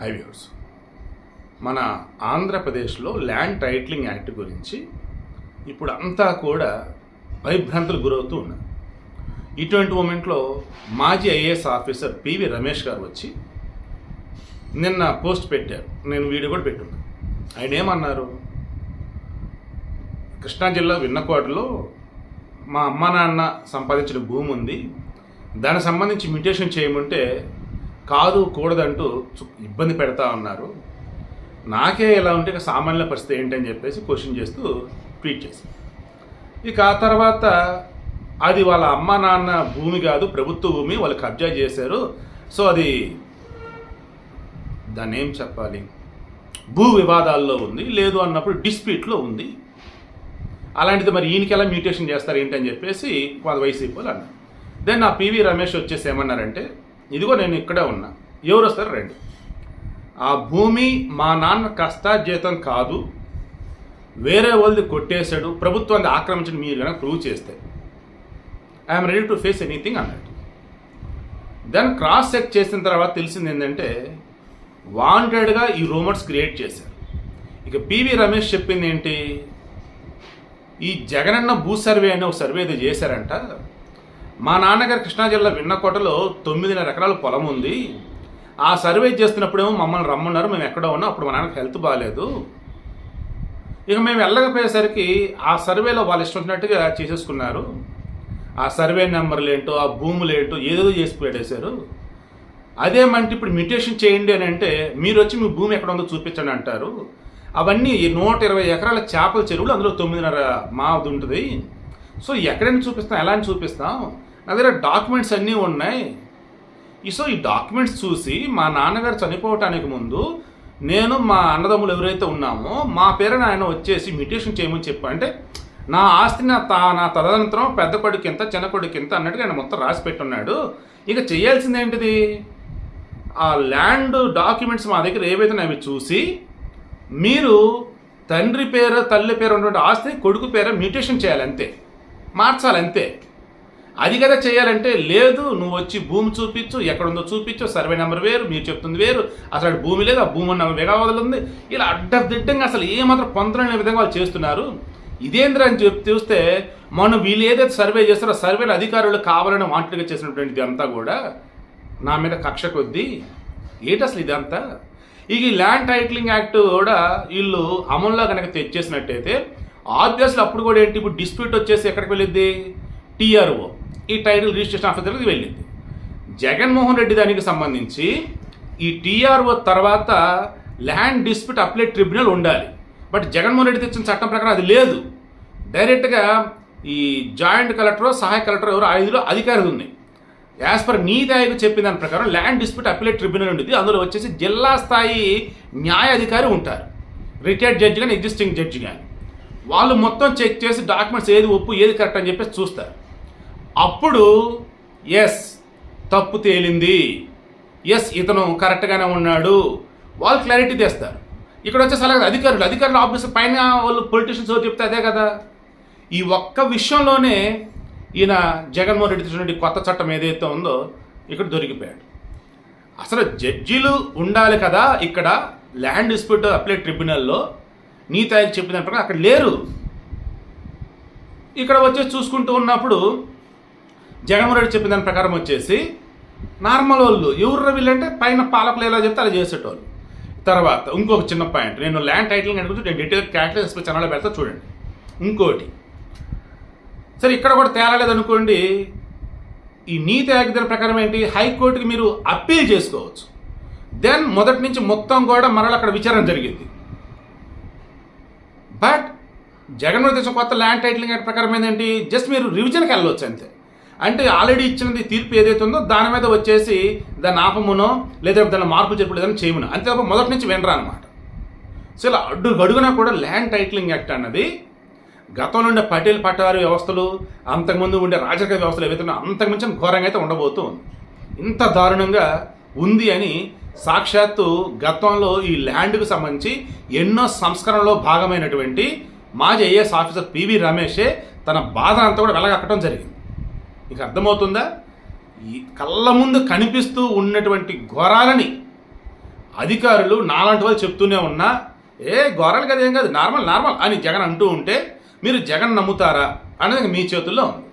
హైవ్యూర్స్ మన ఆంధ్రప్రదేశ్లో land titling act గురించి ఇప్పుడు అంతా కూడా భయభ్రాంతులు గురవుతూ ఉన్నారు. ఇటువంటి మూమెంట్లో మాజీ ఐఏఎస్ ఆఫీసర్ పివి రమేష్ గారు వచ్చి నిన్న పోస్ట్ పెట్టారు. నేను వీడియో కూడా పెట్టున్నాను ఆయన ఏమన్నారు? కృష్ణా జిల్లా విన్నకోటలో మా అమ్మ నాన్న సంపాదించిన భూమి ఉంది దానికి సంబంధించి మ్యూటేషన్ చేయమంటే కాదు కూడదంటూ ఇబ్బంది పెడతా ఉన్నారు. నాకే ఇలా ఉంటే ఇక సామాన్య పరిస్థితి ఏంటని చెప్పేసి క్వశ్చన్ చేస్తూ ట్వీట్ చేశాను ఇక ఆ తర్వాత అది వాళ్ళ అమ్మ నాన్న భూమి కాదు ప్రభుత్వ భూమి వాళ్ళు కబ్జా చేశారు. సో అది దాన్ని ఏం చెప్పాలి? భూ వివాదాల్లో ఉంది లేదు అన్నప్పుడు డిస్ప్యూట్లో ఉంది. అలాంటిది మరి ఈయనకి ఎలా మ్యూటేషన్ చేస్తారు ఏంటని చెప్పేసి వాళ్ళ వైసీపీ వాళ్ళు అన్నారు. దెన్ నా పివి రమేష్ వచ్చేసి ఏమన్నారంటే ఇదిగో నేను ఇక్కడే ఉన్నా. ఎవరు వస్తారు రండి. ఆ భూమి మా నాన్న కష్టార్జితం కాదు. వేరే వాళ్ళది కొట్టేశాడు. ప్రభుత్వాన్ని ఆక్రమించిన మీరు కనుక ప్రూవ్ చేస్తే. I'm ready to face anything అన్నట్టు దెన్ క్రాస్ చెక్ చేసిన తర్వాత తెలిసింది ఏంటంటే వాంటెడ్గా ఈ రూమర్స్ క్రియేట్ చేశారు. ఇక పివి రమేష్ చెప్పింది ఏంటి? ఈ జగనన్న భూ సర్వే అనే ఒక సర్వే ఏదో చేశారంట. మా నాన్నగారు కృష్ణా జిల్లా విన్నకోటలో తొమ్మిదిన్నర ఎకరాల పొలం ఉంది. ఆ సర్వే చేస్తున్నప్పుడేమో మమ్మల్ని రమ్మన్నారు. మేము ఎక్కడో ఉన్నాం. అప్పుడు మా నాన్నకి హెల్త్ బాగాలేదు ఇక మేము వెళ్ళకపోయేసరికి ఆ సర్వేలో వాళ్ళు ఇష్టం వచ్చినట్టుగా చేసేసుకున్నారు. ఆ సర్వే నెంబర్లు ఏంటో ఆ భూములు ఏంటో ఏదేదో చేసి పెట్టేశారు. అదేమంటే ఇప్పుడు మ్యూటేషన్ చేయండి అని అంటే మీరు వచ్చి మీ భూమి ఎక్కడ ఉందో చూపించండి అంటారు. అవన్నీ నూట ఇరవై ఎకరాల చేపల చెరువులు అందులో తొమ్మిదిన్నర మాది ఉంటుంది. సో ఎక్కడైనా చూపిస్తాం. ఎలా అని చూపిస్తాం? నా దగ్గర డాక్యుమెంట్స్ అన్నీ ఉన్నాయి. ఈ సో ఈ డాక్యుమెంట్స్ చూసి మా నాన్నగారు చనిపోవటానికి ముందు నేను మా అన్నదమ్ములు ఎవరైతే ఉన్నామో మా పేరున ఆయన వచ్చేసి మ్యూటేషన్ చేయమని చెప్పా. అంటే నా ఆస్తిని నా తా నా తదనంతరం పెద్ద కొడుకు ఎంత చిన్న కొడుకు ఎంత అన్నట్టుగా ఆయన మొత్తం రాసి పెట్టున్నాడు. ఇక చేయాల్సింది ఏంటిది? ఆ ల్యాండ్ డాక్యుమెంట్స్ మా దగ్గర ఏవైతే అవి చూసి మీరు తండ్రి పేరు తల్లి పేరు ఉన్నటువంటి ఆస్తిని కొడుకు పేరు మ్యూటేషన్ చేయాలి అంతే మార్చాలి అంతే అది కదా చేయాలంటే లేదు నువ్వు వచ్చి భూమి చూపించు ఎక్కడుందో చూపించు సర్వే నెంబర్ వేరు మీరు చెప్తుంది వేరు అసలు భూమి లేదు ఆ భూమి ఉన్న వేగవదలు ఉంది. ఇలా అడ్డదిడ్డంగా అసలు ఏమాత్రం పొందలేని విధంగా వాళ్ళు చేస్తున్నారు. ఇదేంద్ర అని చెప్పి చూస్తే మనం వీళ్ళు ఏదైతే సర్వే చేస్తారో సర్వేల అధికారులు కావాలని వాంటెడ్గా చేసినటువంటిది అంతా కూడా నా మీద కక్ష కొద్దీ ఏంటి అసలు ఇదంతా? ఇక ఈ ల్యాండ్ టైటిలింగ్ యాక్ట్ కూడా వీళ్ళు అమల్లో కనుక తెచ్చేసినట్టయితే ఆబ్వియస్లీ అప్పుడు కూడా ఏంటి ఇప్పుడు డిస్ప్యూట్ వచ్చేసి ఎక్కడికి వెళ్ళిద్ది? టీఆర్ఓ. ఈ టైటిల్ రిజిస్ట్రేషన్ ఆఫీసర్కి వెళ్ళింది. జగన్మోహన్ రెడ్డి దానికి సంబంధించి ఈ టీఆర్ఓ తర్వాత ల్యాండ్ డిస్ప్యూట్ అప్లై ట్రిబ్యునల్ ఉండాలి. బట్ జగన్మోహన్ రెడ్డి తెచ్చిన చట్టం ప్రకారం అది లేదు. డైరెక్ట్గా ఈ జాయింట్ కలెక్టర్ సహాయ కలెక్టర్ ఎవరు ఐదులో అధికారులు ఉంది యాజ్ పర్ నీతి ఆయోగ్ చెప్పిన దాని ప్రకారం ల్యాండ్ డిస్ప్యూట్ అప్లైట్ ట్రిబ్యునల్ ఉండేది అందులో వచ్చేసి జిల్లా స్థాయి న్యాయ అధికారి ఉంటారు. రిటైర్డ్ జడ్జి కానీ ఎగ్జిస్టింగ్ జడ్జి కానీ వాళ్ళు మొత్తం చెక్ చేసి డాక్యుమెంట్స్ ఏది ఒప్పు ఏది కరెక్ట్ అని చెప్పేసి చూస్తారు. అప్పుడు ఎస్ తప్పు తేలింది. ఎస్ ఇతను కరెక్ట్గానే ఉన్నాడు. వాళ్ళు క్లారిటీ తెస్తారు. ఇక్కడ వచ్చేసి అలాగే అధికారులు అధికారులు ఆఫీస్ పైన వాళ్ళు పొలిటీషియన్స్ ఎవరు చెప్తే అదే కదా. ఈ ఒక్క విషయంలోనే ఈయన జగన్మోహన్ రెడ్డి తెచ్చినటువంటి కొత్త చట్టం ఏదైతే ఉందో ఇక్కడ దొరికిపోయాడు. అసలు జడ్జీలు ఉండాలి కదా ఇక్కడ ల్యాండ్ డిస్ప్యూట్ అప్లై ట్రిబ్యునల్లో నీతి ఆయోగ్ చెప్పిన ప్రకారం అక్కడ లేరు. ఇక్కడ వచ్చేసి చూసుకుంటూ ఉన్నప్పుడు జగన్మోహన్ రెడ్డి చెప్పిన దాని ప్రకారం వచ్చేసి నార్మల్ వాళ్ళు ఎవరు వీళ్ళంటే పైన పాలకులు ఎలా చెప్తే అలా చేసేటోళ్ళు. తర్వాత ఇంకొక చిన్న పాయింట్ నేను ల్యాండ్ టైటిల్ అడుగుతూ నేను డీటెయిల్ క్యాటలాగ్ ఛానల్లో పెడతా చూడండి. ఇంకోటి సరే ఇక్కడ కూడా తేలలేదు అనుకోండి ఈ నీతి ఆయోగ్ ప్రకారం ఏంటి? హైకోర్టుకి మీరు అప్పీల్ చేసుకోవచ్చు. దెన్ మొదటి నుంచి మొత్తం కూడా మరలా అక్కడ విచారణ జరిగింది. బట్ జగన్మోహన్ దేశం కొత్త ల్యాండ్ టైటిలింగ్ యాక్ట్ ప్రకారం ఏంటంటే జస్ట్ మీరు రివిజన్కి వెళ్ళవచ్చు అంతే. అంటే ఆల్రెడీ ఇచ్చినది తీర్పు ఏదైతే ఉందో దాని మీద వచ్చేసి దాని ఆపమునో లేదా దాని మార్పు చెప్పుడు ఏదైనా చేయమునో. అంతే తప్ప మొదటి నుంచి వినరా అనమాట సో ఇలా అడ్డు గడుగునా కూడా ల్యాండ్ టైటిలింగ్ యాక్ట్ అన్నది గతంలో ఉండే పటేల్ పట్టవారి వ్యవస్థలు అంతకుముందు ఉండే రాజకీయ వ్యవస్థలు ఏవైతే అంతకుమించిన ఘోరంగా అయితే ఉండబోతూ ఉంది. ఇంత దారుణంగా ఉంది అని సాక్షాత్తు గతంలో ఈ ల్యాండ్కు సంబంధించి ఎన్నో సంస్కరణలో భాగమైనటువంటి మాజీ ఐఏఎస్ ఆఫీసర్ పివి రమేషే తన బాధ అంతా కూడా వెలగక్కడం జరిగింది. మీకు అర్థమవుతుందా? ఈ కళ్ళ ముందు కనిపిస్తూ ఉన్నటువంటి ఘోరాలని అధికారులు నాలాంటి వాళ్ళు చెప్తూనే ఉన్నా ఏ ఘోరాలు కదా ఏం కాదు నార్మల్ నార్మల్ అని జగన్ అంటూ ఉంటే మీరు జగన్ నమ్ముతారా? అనేది మీ చేతుల్లో ఉంది.